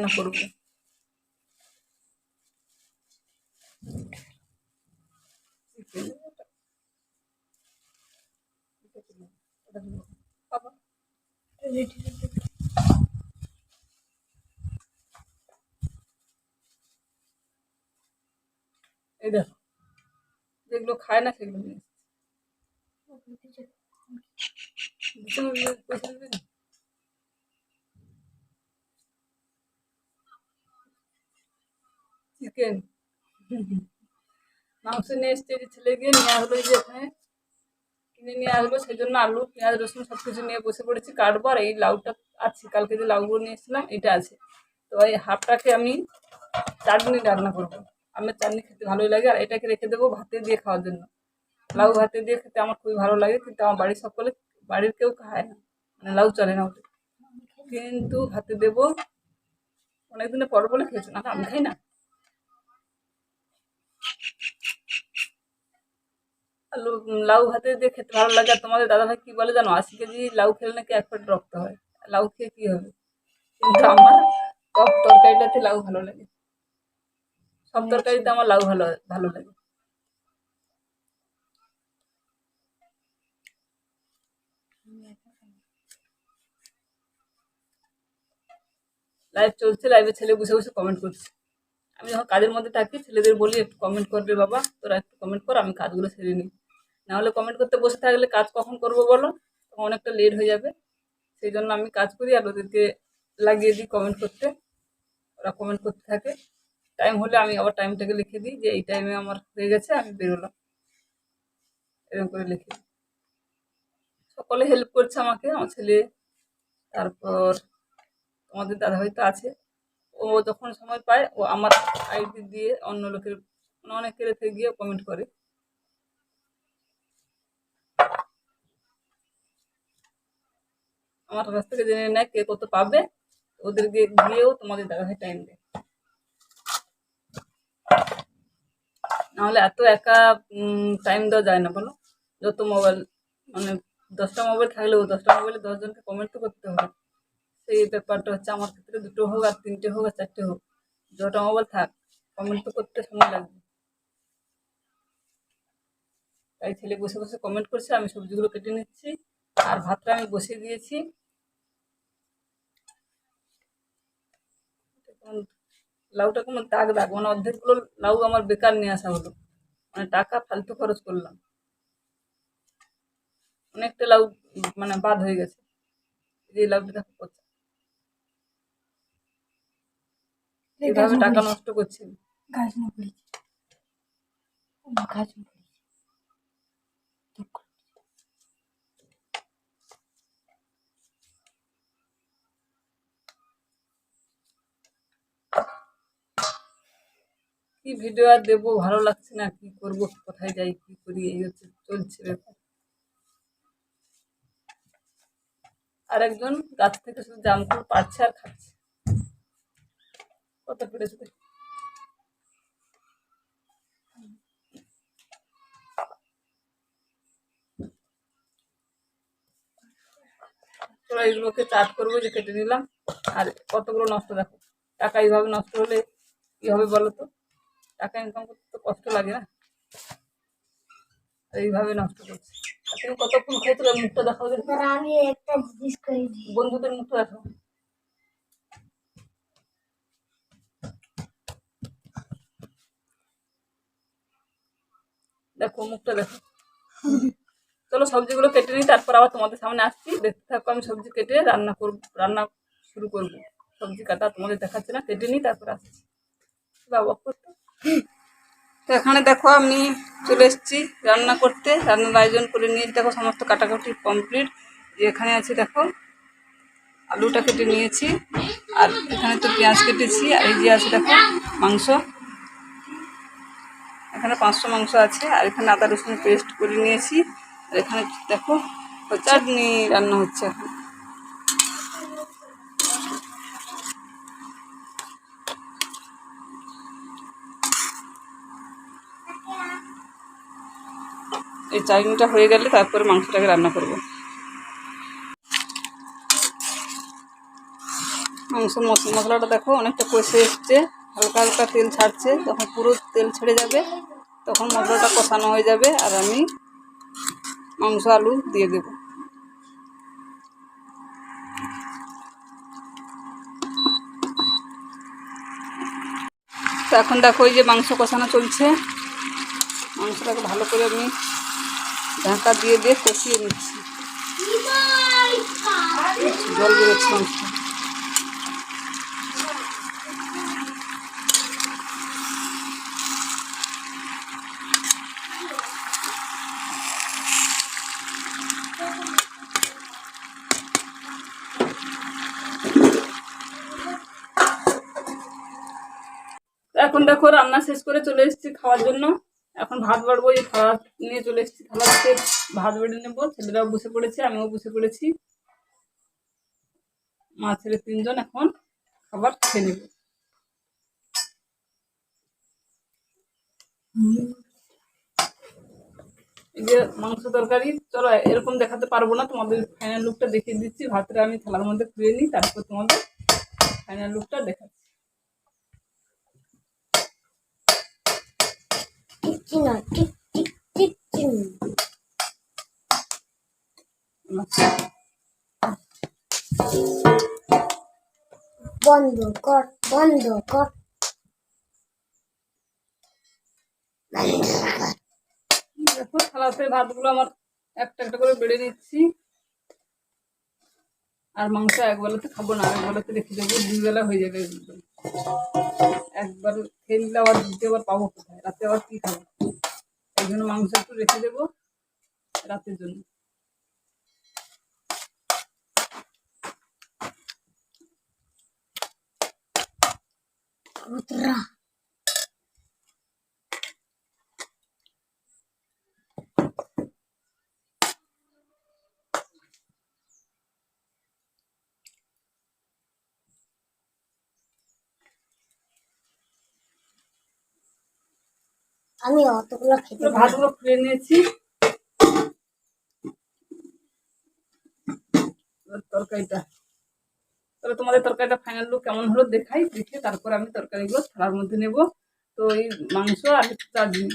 রান্না করব। এই দেখো যেগুলো খায় না সেগুলো নিয়ে এসেছি। দিতে হবে, পয়সা দেবে না? চিকেন মাংস নিয়ে এসছে ছেলে গিয়ে নেওয়া হলো যে এখানে। কিনে নিয়ে আসলো, সেই জন্য আলু, পেঁয়াজ, রসুন সব কিছু নিয়ে বসে পড়েছি। কাটবো আর এই লাউটা আছে, কালকে যে লাউগুলো নিয়ে এসেছিলাম, এটা আছে। তো এই হাফটাকে আমি চাটনি রান্না করব। আমার চাটনি খেতে ভালোই লাগে, আর এটাকে রেখে দেবো ভাতে দিয়ে খাওয়ার জন্য। লাউ ভাতে দিয়ে খেতে আমার খুবই ভালো লাগে, কিন্তু আমার বাড়ির সকলে, বাড়ির কেউ খায় না। মানে লাউ চলে না ওদের। কিন্তু ভাতে দেবো, অনেকদিনের পর বলে খেয়েছো না, আমি খাই না আলু লাউ ভাতে দিয়ে খেতে ভালো লাগে, আর তোমাদের দাদাভাই কি বলে জানো? আশি কেজি লাউ খেলে নাকি এক পেট রক্ত হয়। লাউ খেয়ে কি হবে? কিন্তু আমার সব তরকারিটাতে লাউ ভালো লাগে। সব তরকারিতে আমার লাউ ভালো ভালো লাগে। লাইভ চলছে লাইভে ছেলে বসে বসে কমেন্ট করছে। আমি যখন কাজের মধ্যে থাকি, ছেলেদের বলি, একটু কমেন্ট করবে বাবা, তোরা একটু কমেন্ট কর, আমি কাজগুলো সেরে নিই। নাহলে কমেন্ট করতে বসে থাকলে কাজ কখন করব বলো? তখন অনেকটা লেট হয়ে যাবে। সেই জন্য আমি কাজ করি আর ওদেরকে লাগিয়ে দিই কমেন্ট করতে। ওরা কমেন্ট করতে থাকে। টাইম হলে আমি আবার টাইমটাকে লিখে দিই যে এই টাইমে আমার হয়ে গেছে, আমি বেরোলাম। এরকম করে লিখে সকলে হেল্প করছে আমাকে, আমার ছেলে, তারপর আমাদের দাদা হয়তো আছে। ও যখন সময় পায়, ও আমার আইডি দিয়ে অন্য লোকের মানে অনেকের গিয়ে কমেন্ট করে। আমার কাছ থেকে জেনে নেয় কে কত পাবে ওদের গিয়ে গিয়েও তোমাদের দাদাভাই টাইম দেয়। নাহলে এত একা টাইম দেওয়া যায় না, বলো? যত মোবাইল মানে দশটা মোবাইল থাকলেও দশটা মোবাইলে দশজনকে কমেন্ট তো করতে হবে। সেই ব্যাপারটা হচ্ছে আমার ক্ষেত্রে দুটো হোক আর তিনটে হোক আর চারটে হোক। যটা মোবাইল থাক কমেন্ট তো করতে সময় লাগবে। তাই ছেলে বসে বসে কমেন্ট করছে, আমি সবজিগুলো কেটে নিচ্ছি। আর ভাতটা আমি বসিয়ে দিয়েছি এখন লাউটা কোনো দাগ দাগ মানে অর্ধেকগুলো লাউ আমার বেকার নিয়ে আসা হলো। মানে টাকা ফালতু খরচ করলাম। অনেকটা লাউ মানে বাদ হয়ে গেছে। এই লাউটা দেখো পচা। এইভাবে টাকা নষ্ট করছি। গাছ না গাছ কি ভিডিও আর দেবো? ভালো লাগছে না, কি করব? কোথায় যাই, কি করি? এই হচ্ছে, চলছে ব্যাপার। আর একজন গাছ থেকে শুধু জামকুল পাচ্ছে আর খাচ্ছে। কত পেরেছে। তোরা এগুলোকে চাট করব, যে কেটে নিলাম। আর কতগুলো নষ্ট দেখো। টাকা এইভাবে নষ্ট হলে কি হবে বলো তো? টাকা ইনকাম করতে তো কষ্ট লাগে না। এইভাবে নষ্ট করছে। তুমি কতক্ষণ খেয়েছিল মুখটা দেখাও দেখি। আমি একটা জিনিস করে বন্ধুদের মুখটা দেখো দেখো মুখটা দেখো। চলো সবজিগুলো কেটে নিই তারপর আবার তোমাদের সামনে আসছি। দেখতে থাকো আমি সবজি কেটে রান্না করব রান্না শুরু করব। সবজি কাটা তোমাদের দেখাচ্ছে না কেটে নিই তারপর আসছি। বাবা করতে তো এখানে দেখো আমি চলে এসেছি রান্না করতে। রান্নার আয়োজন করে নিয়েছি দেখো সমস্ত কাটাকাটি কমপ্লিট এখানে আছে দেখো, আলুটা কেটে নিয়েছি, আর এখানে তো পেঁয়াজ কেটেছি, আর এই যে আছে দেখো মাংস। এখানে পাঁচশো মাংস আছে, আর এখানে আদা রসুন পেস্ট করে নিয়েছি। আর এখানে দেখো চাটনি রান্না হচ্ছে এখন। এই চাটনিটা হয়ে গেলে তারপরে মাংসটাকে রান্না করব। মাংস মশ- মশলাটা দেখো অনেকটা কষে এসছে, হালকা হালকা তেল ছাড়ছে, যখন পুরো তেল ছেড়ে যাবে, তখন মশলাটা কষানো হয়ে যাবে আর আমি মাংস, আলু দিয়ে দেব। তো এখন দেখো এই যে মাংস কষানো চলছে। মাংসটাকে ভালো করে আমি ঢাকা দিয়ে দিয়ে কষিয়ে নিচ্ছি। জল এখন দেখো রান্না শেষ করে চলে এসেছি খাওয়ার জন্য। এখন ভাত বাড়বো, এই খাওয়া নিয়ে চলে এসেছি। থালা থেকে ভাত বেড়ে নেব, ছেলেরাও বসে পড়েছে, আমিও বসে পড়েছি। মা ছেলে তিনজন এখন খাবার খেয়ে নেব। এই যে মাংস তরকারি, চলো এরকম দেখাতে পারব না, তোমাদের ফাইনাল লুকটা দেখিয়ে দিচ্ছি। ভাতটা আমি থালার মধ্যে খুঁড়ে নিই, তারপর তোমাদের ফাইনাল লুকটা দেখাচ্ছি। চিনা টিক টিক টিক চিন বন্ধ কর বন্ধ কর দেখো থালাতে ভাতগুলো আমার একটা একটা করে বেড়ে নিচ্ছি। আর মাংস এক বেলাতে খাব না এক বেলাতে রেখে দেবো দুই বেলা হয়ে যাবে। একদম। একবার খেয়ে নিলে আবার দ্বিতীয় আবার পাবো কোথায়? রাতে আবার কি খাব? এই জন্য মাংস একটু রেখে দেবো রাতের জন্য। উতরা আমি অতগুলো খেতে ভাতগুলো খুলে নিয়েছি। তরকারিটা। তাহলে তোমাদের তরকারিটা ফাইনাল লুক কেমন হলো দেখাই দেখে তারপর আমি তরকারিগুলো থালার মধ্যে নেব। তো এই মাংস আর চাটনি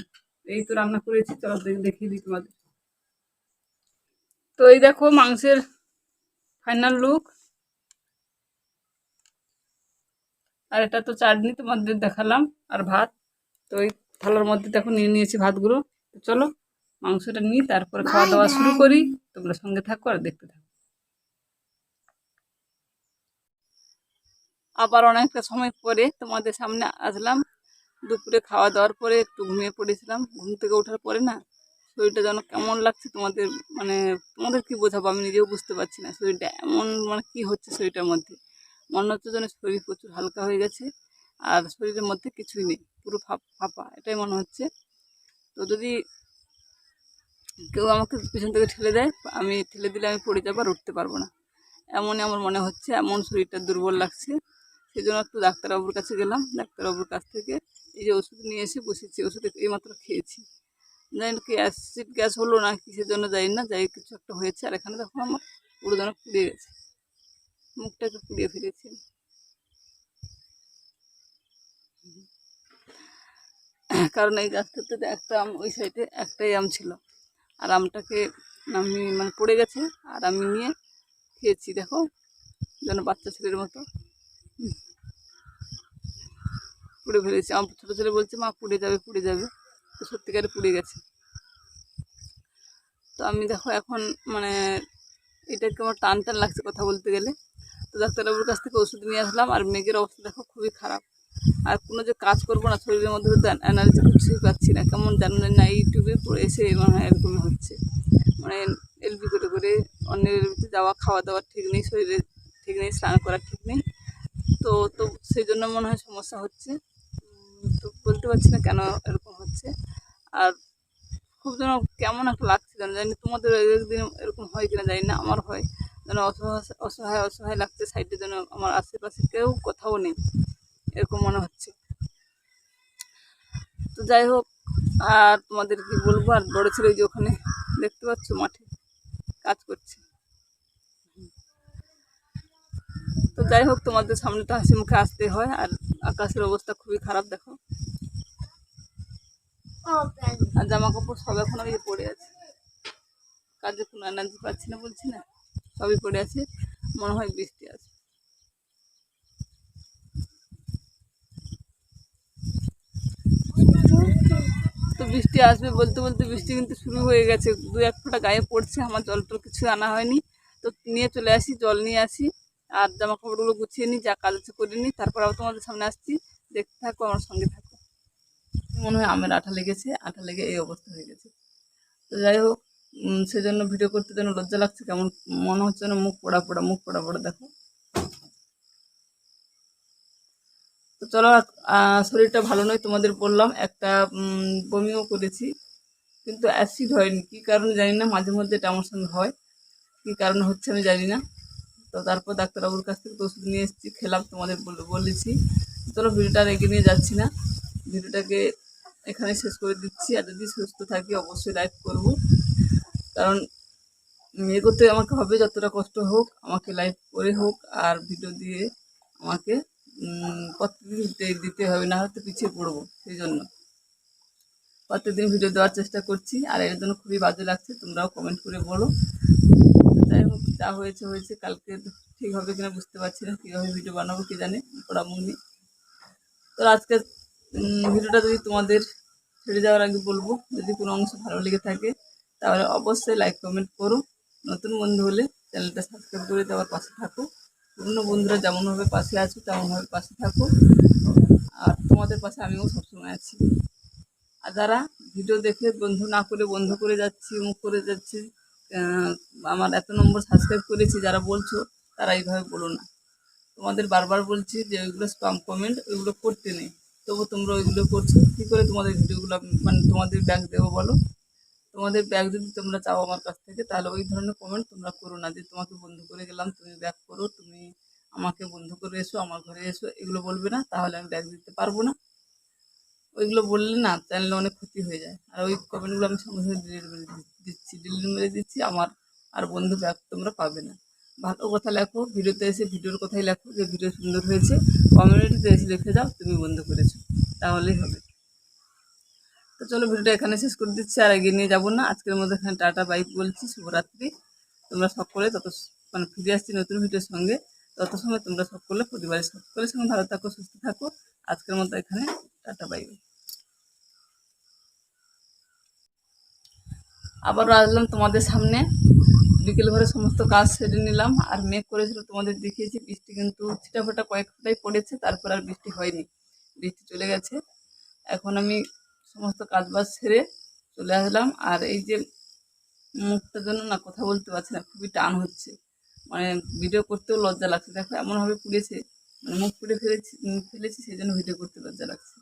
এই তো রান্না করেছি চলো দেখিয়ে দিই তোমাদের। তো এই দেখো মাংসের ফাইনাল লুক আর এটা তো চাটনি তোমাদের দেখালাম আর ভাত। তো এই থালার মধ্যে দেখো নিয়ে নিয়েছি ভাতগুলো। তো চলো মাংসটা নিই তারপরে খাওয়া দাওয়া শুরু করি। তোমরা সঙ্গে থাকো আর দেখতে থাকো। আবার অনেকটা সময় পরে তোমাদের সামনে আসলাম। দুপুরে খাওয়া দাওয়ার পরে একটু ঘুমিয়ে পড়েছিলাম। ঘুম থেকে ওঠার পরে না শরীরটা যেন কেমন লাগছে তোমাদের মানে তোমাদের কি বোঝাবো? আমি নিজেও বুঝতে পারছি না শরীরটা এমন মানে কি হচ্ছে শরীরটার মধ্যে? মনে হচ্ছে যেন শরীর প্রচুর হালকা হয়ে গেছে। আর শরীরের মধ্যে কিছুই নেই, পুরো ফাপ- এটাই মনে হচ্ছে। তো যদি কেউ আমাকে পিছন থেকে ঠেলে দেয়, আমি ঠেলে দিলে আমি পড়ে যাব আর উঠতে পারব না। এমনই আমার মনে হচ্ছে, এমন শরীরটা দুর্বল লাগছে। সেই জন্য একটু ডাক্তারবাবুর কাছে গেলাম, ডাক্তারবাবুর কাছ থেকে এই যে ওষুধ নিয়ে এসে বসেছি, ওষুধ এইমাত্র খেয়েছি। জানি না, কি অ্যাসিড গ্যাস হলো না কিসের জন্য জানি না, যাই কিছু একটা হয়েছে। আর এখানে দেখো আমার পুরো যেন পুড়ে গেছে মুখটা একটু পুড়িয়ে ফেলেছি। কারণ এই গাছটাতে একটা আম, ওই সাইডে একটাই আম ছিল। আর আমটাকে আমি মানে পড়ে গেছে, আর আমি নিয়ে খেয়েছি, দেখো, যেন বাচ্চা ছেলের মতো। পুড়ে ফেলেছি। আমার ছোটো ছেলে বলছে, মা, পুড়ে যাবে পুড়ে যাবে। তো সত্যিকারে পুড়ে গেছে। তো আমি দেখো এখন মানে এটাকে আমার টান টান লাগছে কথা বলতে গেলে? তো ডাক্তারবাবুর কাছ থেকে ওষুধ নিয়ে আসলাম, আর মেঘের অবস্থা দেখো খুবই খারাপ। আর কোনো যে কাজ করব না শরীরের মধ্যে তো এনার্জি কিছুই পাচ্ছি না। কেমন জানেন না ইউটিউবে এসে মনে হয় এরকমই হচ্ছে। মানে এলবি করে করে অন্যের এলবিতে যাওয়া, খাওয়া দাওয়া ঠিক নেই, শরীরে ঠিক নেই, স্নান করা ঠিক নেই। তো তো সেই জন্য মনে হয় সমস্যা হচ্ছে। তো বলতে পারছি না কেন এরকম হচ্ছে। আর খুব যেন কেমন একটা লাগছে যেন জানি তোমাদের একদিন এরকম হয় কিনা, জানি না, আমার হয়। যেন অসহায় অসহায় অসহায় লাগছে, সাইডে যেন আমার আশেপাশে কেউ কোথাও নেই। এরকম মনে হচ্ছে। তো যাই হোক, আর তোমাদের কি বলব? আর বড় ছেলে যে ওখানে দেখতে পাচ্ছ মাঠে কাজ করছে। তো যাই হোক, তোমাদের সামনে তো হাসি মুখে আসতে হয়, আর আকাশের অবস্থা খুবই খারাপ, দেখো। আর জামা কাপড় সব এখন ওই পড়ে আছে। কাজে কোনো এনার্জি পাচ্ছি না বলছি না, সবই পড়ে আছে। মনে হয় বৃষ্টি আছে তো বৃষ্টি আসবে বলতে বলতে বৃষ্টি কিন্তু শুরু হয়ে গেছে। দু এক ফোঁটা গায়ে পড়ছে, আমার জল টল কিছু আনা হয়নি। তো নিয়ে চলে আসি, জল নিয়ে আসি। আর জামা কাপড়গুলো গুছিয়ে নিই, যা কাজ আছে করে নিই। তারপর আবার তোমাদের সামনে আসছি। দেখতে থাকো, আমার সঙ্গে থাকো। মনে হয় আমের আঠা লেগেছে, আঠা লেগে এই অবস্থা হয়ে গেছে। তো যাই হোক সেজন্য ভিডিও করতে যেন লজ্জা লাগছে, কেমন মনে হচ্ছে না মুখ পোড়া পোড়া, মুখ পোড়া পোড়া দেখো। তো চলো শরীরটা ভালো নয় তোমাদের বললাম একটা বমিও করেছি কিন্তু অ্যাসিড হয়নি। কী কারণে জানি না মাঝে মধ্যে এটা আমার সঙ্গে হয়। কী কারণে হচ্ছে আমি জানি না। তো তারপর ডাক্তারবাবুর কাছ থেকে ওষুধ নিয়ে এসেছি খেলাম তোমাদের বল- বলেছি। চলো ভিডিওটা এগিয়ে নিয়ে যাচ্ছি না। ভিডিওটাকে এখানে শেষ করে দিচ্ছি আর যদি সুস্থ থাকি অবশ্যই লাইভ করব। কারণ উম, করতে আমাকে হবে যতটা কষ্ট হোক আমাকে লাইভ করে হোক আর ভিডিও দিয়ে আমাকে উম, প্রত্যেকদিন দিতে- হবে না হয়তো পিছিয়ে পড়ব সেই জন্য। প্রত্যেকদিন ভিডিও দেওয়ার চেষ্টা করছি আর এর জন্য খুবই বাজে লাগছে তোমরাও কমেন্ট করে বলো। যাই হোক যা হয়েছে হয়েছে কালকে ঠিক হবে কিনা বুঝতে পারছি না কীভাবে ভিডিও বানাবো কে জানে পড়া পড়ামুনি তো আজকে ভিডিওটা যদি তোমাদের ছেড়ে যাওয়ার আগে বলব যদি কোনো অংশ ভালো লেগে থাকে তাহলে অবশ্যই লাইক কমেন্ট করো। নতুন বন্ধু হলে চ্যানেলটা সাবস্ক্রাইব করে দেওয়ার পাশে থাকো। পুরনো বন্ধুরা যেমনভাবে পাশে আছো, তেমনভাবে পাশে থাকো। আর তোমাদের পাশে আমিও সবসময় আছি। আর যারা ভিডিও দেখে বন্ধু না করে, বন্ধ করে যাচ্ছি মুখ করে যাচ্ছি আমার এত নম্বর সাবস্ক্রাইব করেছি, যারা বলছো, তারা এইভাবে বলো না। তোমাদের বারবার বলছি যে ওইগুলো স্পাম কমেন্ট ওইগুলো করতে নেই। তবু তোমরা ওইগুলো করছ, কী করে তোমাদের ভিডিওগুলো মানে তোমাদের ব্যাগ দেবো বলো? তোমাদের ব্যাগ যদি তোমরা চাও আমার কাছ থেকে, তাহলে ওই ধরনের কমেন্ট তোমরা করো না। যে তোমাকে বন্ধ করে গেলাম, তুমি ব্যাগ করো, তুমি আমাকে বন্ধ করে এসো, আমার ঘরে এসো, এগুলো বলবে না, তাহলে আমি ব্যাগ দিতে পারব না। ওইগুলো বললে না চ্যানেলে অনেক ক্ষতি হয়ে যায়। আর ওই কমেন্টগুলো আমি সঙ্গে সঙ্গে ডিলিট মেরে দিচ্ছি ডিলিট মেরে দিচ্ছি, আমার আর বন্ধু ব্যাগ তোমরা পাবে না। ভালো কথা লেখো, ভিডিওতে এসে ভিডিওর কথাই লেখো যে ভিডিও সুন্দর হয়েছে কমিউনিটিতে এসে লিখে যাও, তুমি বন্ধ করেছ, তাহলেই হবে। তো চলো ভিডিওটা এখানে শেষ করে দিচ্ছি, আর এগিয়ে নিয়ে যাব না। আজকের মধ্যে এখানে টাটা বাইক বলছি, শুভরাত্রি। তোমরা সকলে তত মানে ফিরে আসছি নতুন ভিডিওর সঙ্গে তত সময় তোমরা সকলে পরিবারের সকলের সঙ্গে ভালো থাকো, সুস্থ থাকো। আজকের মতো এখানে। Tata, bye. আবারও আসলাম তোমাদের সামনে। বিকেল ভরে সমস্ত কাজ সেরে নিলাম। আর মেঘ করেছিল তোমাদের দেখিয়েছি। বৃষ্টি কিন্তু ছিটাফোটা কয়েক ফোঁটাই পড়েছে। তারপর আর বৃষ্টি হয়নি। বৃষ্টি চলে গেছে। এখন আমি সমস্ত কাজ বাজ সেরে চলে আসলাম। আর এই যে মুখটার জন্য না কথা বলতে পারছি না, খুবই টান হচ্ছে। মানে ভিডিও করতেও লজ্জা লাগছে। দেখো, এমনভাবে পুড়েছে মানে মুখ পুড়ে ফেলেছি ফেলেছি, সেই জন্য ভিডিও করতে লজ্জা লাগছে।